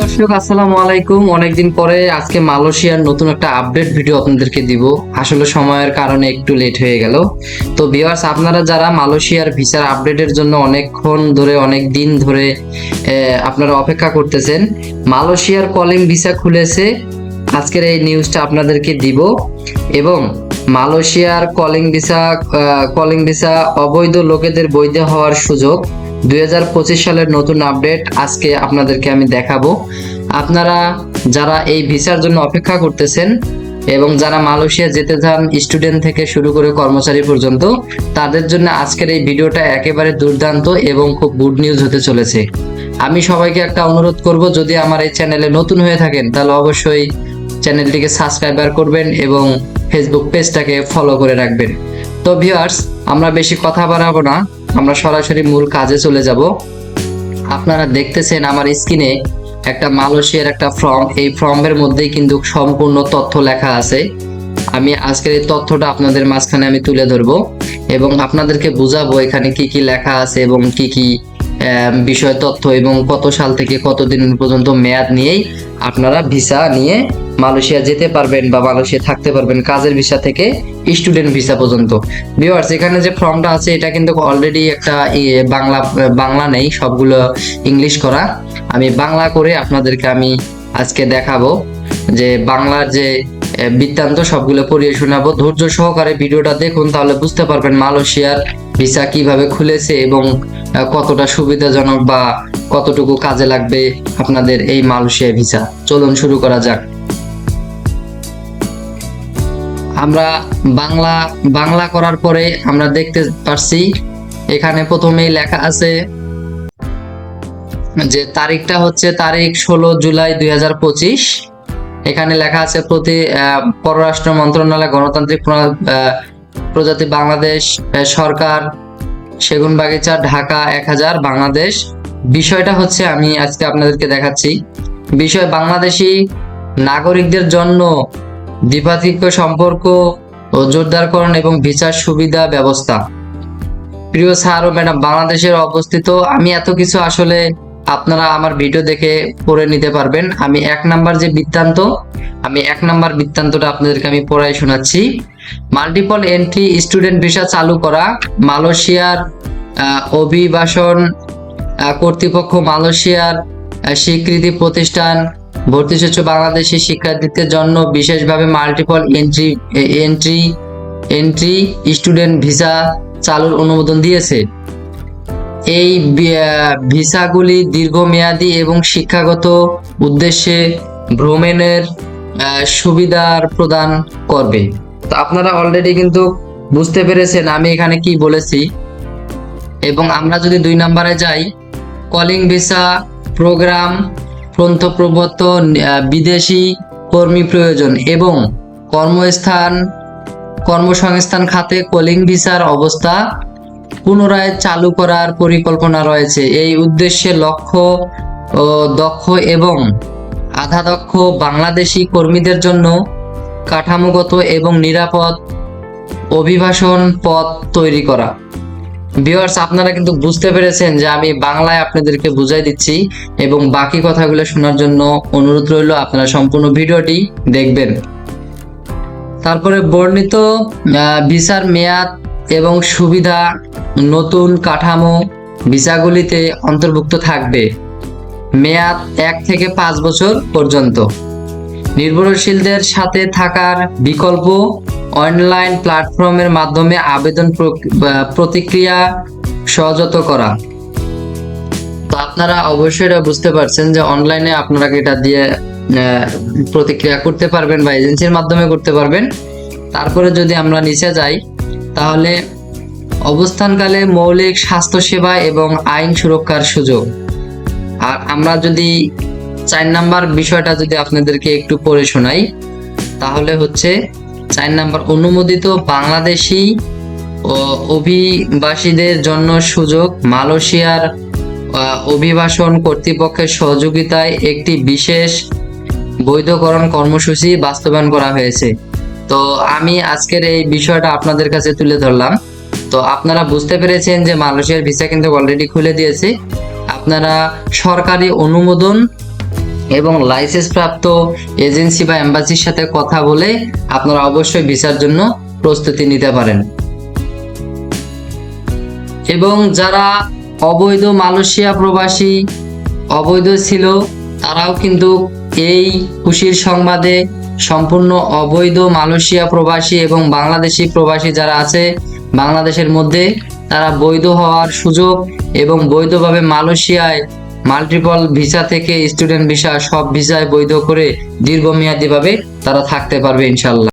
দর্শক, আসসালামু আলাইকুম। অনেকদিন পরে আজকে মালয়েশিয়ার নতুন একটা আপডেট ভিডিও আপনাদেরকে দিব। আসলে সময়ের কারণে একটু লেট হয়ে গেল। তো ভিউয়ার্স আপনারা যারা মালয়েশিয়ার ভিসার আপডেটের জন্য অনেকক্ষণ ধরে অনেক দিন ধরে আপনারা অপেক্ষা করতেছেন, মালয়েশিয়ার কলিং ভিসা খুলেছে। আজকের এই নিউজটা আপনাদেরকে দিব। এবং মালয়েশিয়ার কলিং ভিসা কলিং ভিসা অবৈধ লোকেদের বৈধ হওয়ার সুযোগ দুই হাজার পঁচিশ সালের নতুন আপডেট আজকে আপনাদেরকে আমি দেখাবো। আপনারা যারা এই ভিসার জন্য অপেক্ষা করতেছেন এবং যারা মালয়েশিয়া যেতে চান স্টুডেন্ট থেকে শুরু করে কর্মচারী পর্যন্ত, তাদের জন্য আজকের এই ভিডিওটা একেবারে দুর্দান্ত এবং খুব গুড নিউজ হতে চলেছে। আমি সবাইকে একটা অনুরোধ করব, যদি আমার এই চ্যানেলে নতুন হয়ে থাকেন, তাহলে অবশ্যই চ্যানেলটিকে সাবস্ক্রাইবার করবেন এবং ফেসবুক পেজটাকে ফলো করে রাখবেন। তো ভিউয়ার্স আমরা বেশি কথা বাড়াবো না। আমরা সরাসরি মূল কাজে চলে যাব। আপনারা দেখতেছেন আমার স্ক্রিনে একটা মালয়েশিয়ার একটা ফর্ম। এই ফর্মের মধ্যেই কিন্তু সম্পূর্ণ তথ্য লেখা আছে। আমি আজকের এই তথ্যটা আপনাদের মাঝখানে আমি তুলে ধরবো এবং আপনাদেরকে বুঝাবো এখানে কি কি লেখা আছে এবং কি কি বিষয় তথ্য এবং কত সাল থেকে কতদিন পর্যন্ত মেয়াদ নিয়েই আপনারা ভিসা নিয়ে মালয়েশিয়া যেতে পারবেন বা মালয়েশিয়া থাকতে পারবেন কাজের ভিসা থেকে স্টুডেন্ট ভিসা পর্যন্ত। ভিউয়ার্স এখানে যে ফর্মটা আছে, এটা কিন্তু অলরেডি একটা বাংলা বাংলা নেই, সবগুলো ইংলিশ করা। আমি বাংলা করে আপনাদেরকে আমি আজকে দেখাবো যে বাংলার যে বৃত্তান্ত, সবগুলো পড়িয়ে শোনাবো। ধৈর্য সহকারে ভিডিওটা দেখুন, তাহলে বুঝতে পারবেন মালয়েশিয়ার ভিসা কীভাবে খুলেছে এবং কতটা সুবিধাজনক বা কতটুকু কাজে লাগবে আপনাদের এই মালয়েশিয়া ভিসা চলুন শুরু করা যাক। আমরা বাংলা বাংলা করার পরে আমরা দেখতে পারছি, এখানে প্রথমেই লেখা আছে যে তারিখটা হচ্ছে তারিখ ষোলো জুলাই দুই হাজার পঁচিশ। এখানে লেখা আছে প্রতি পররাষ্ট্র মন্ত্রণালয়, গণতান্ত্রিক প্রজাতি বাংলাদেশ সরকার, সেগুন বাগিচা, ঢাকা এক হাজার, বাংলাদেশ। বিষয়টা হচ্ছে আমি আজকে আপনাদেরকে দেখাচ্ছি। বিষয় বাংলাদেশি নাগরিকদের জন্য দ্বিপাক্ষিক সম্পর্ক ও জোরদারকরণ এবং ভিসার সুবিধা ব্যবস্থা। প্রিয় স্যার ও ম্যাডাম, বাংলাদেশের অবস্থিত, আমি এত কিছু আসলে আপনারা আমার ভিডিও দেখে পড়ে নিতে পারবেন। আমি এক নাম্বার যে বৃত্তান্ত, আমি এক নাম্বার বৃত্তান্তটা আপনাদেরকে আমি পড়াই শোনাচ্ছি। মাল্টিপল এন্ট্রি স্টুডেন্ট ভিসা চালু করা, মালয়েশিয়ার অভিবাসন কর্তৃপক্ষ মালয়েশিয়ার স্বীকৃতি প্রতিষ্ঠান ভর্তি সূত্র বাংলাদেশি শিক্ষার্থীদের জন্য বিশেষভাবে multiple entry entry entry student visa চালুর অনুমোদন দিয়েছে। এই ভিসাগুলি দীর্ঘমেয়াদী এবং শিক্ষাগত উদ্দেশ্যে ভ্রমণের সুবিধার প্রদান করবে। তো আপনারা অলরেডি কিন্তু বুঝতে পেরেছেন আমি এখানে কি বলেছি। এবং আমরা যদি দুই নম্বরে যাই কলিং ভিসা প্রোগ্রাম গ্রন্থ প্রবর্তন বিদেশি কর্মী প্রয়োজন এবং কর্মস্থান, কর্মসংস্থান খাতে কলিং ভিসার অবস্থা পুনরায় চালু করার পরিকল্পনা রয়েছে। এই উদ্দেশ্যে লক্ষ্য দক্ষ এবং আধা দক্ষ বাংলাদেশি কর্মীদের জন্য কাঠামোগত এবং নিরাপদ অভিবাসন পথ তৈরি করা। ভিউয়ার্স আপনারা কিন্তু বুঝতে পেরেছেন যে আমি বাংলায় আপনাদেরকে বুঝাই দিচ্ছি এবং বাকি কথাগুলো শোনার জন্য অনুরোধ রইল আপনারা সম্পূর্ণ ভিডিওটি দেখবেন। তারপরে বর্ণিত ভিসার মেয়াদ এবং সুবিধা, নতুন কাঠামো ভিসাগুলিতে অন্তর্ভুক্ত থাকবে। মেয়াদ এক থেকে পাঁচ বছর পর্যন্ত। নির্ভরশীলদের সাথে থাকার বিকল্প অনলাইন প্ল্যাটফর্মের মাধ্যমে আবেদন প্রতিক্রিয়া সহজত করা। তো আপনারা অবশ্যই এটা বুঝতে পারছেন যে অনলাইনে আপনারা এটা দিয়ে প্রতিক্রিয়া করতে পারবেন বা এজেন্সির মাধ্যমে করতে পারবেন। তারপরে যদি আমরা নিচে যাই, তাহলে অবস্থানকালে মৌলিক স্বাস্থ্যসেবা এবং আইন সুরক্ষার সুযোগ। আর আমরা যদি চার নাম্বার বিষয়টা যদি আপনাদেরকে একটু পড়ে শোনাই, তাহলে হচ্ছে চার নাম্বার, অনুমোদিত বাংলাদেশি অভিবাসীদের জন্য সুযোগ, মালয়েশিয়ার অভিবাসন কর্তৃপক্ষের সহযোগিতায় একটি বিশেষ বৈধকরণ কর্মসূচি বাস্তবায়ন করা হয়েছে। তো আমি আজকের এই বিষয়টা আপনাদের কাছে তুলে ধরলাম। তো আপনারা বুঝতে পেরেছেন যে মালয়েশিয়ার ভিসা কিন্তু অলরেডি খুলে দিয়েছে। আপনারা সরকারি অনুমোদন এবং লাইসেন্স প্রাপ্ত এজেন্সি বা এম্বাসির সাথে কথা বলে আপনারা অবশ্যই ভিসার জন্য প্রস্তুতি নিতে পারেন। এবং যারা অবৈধ মালয়েশিয়া প্রবাসী, অবৈধ ছিল, তারাও কিন্তু এই খুশির সংবাদে সম্পূর্ণ অবৈধ মালয়েশিয়া প্রবাসী এবং বাংলাদেশি প্রবাসী যারা আছে, বাংলাদেশের মধ্যে, তারা বৈধ হওয়ার সুযোগ এবং বৈধভাবে মালয়েশিয়ায় মাল্টিপল ভিসা থেকে স্টুডেন্ট ভিসা সব ভিসায় বৈধ করে দীর্ঘমেয়াদীভাবে তারা থাকতে পারবে ইনশাল্লাহ।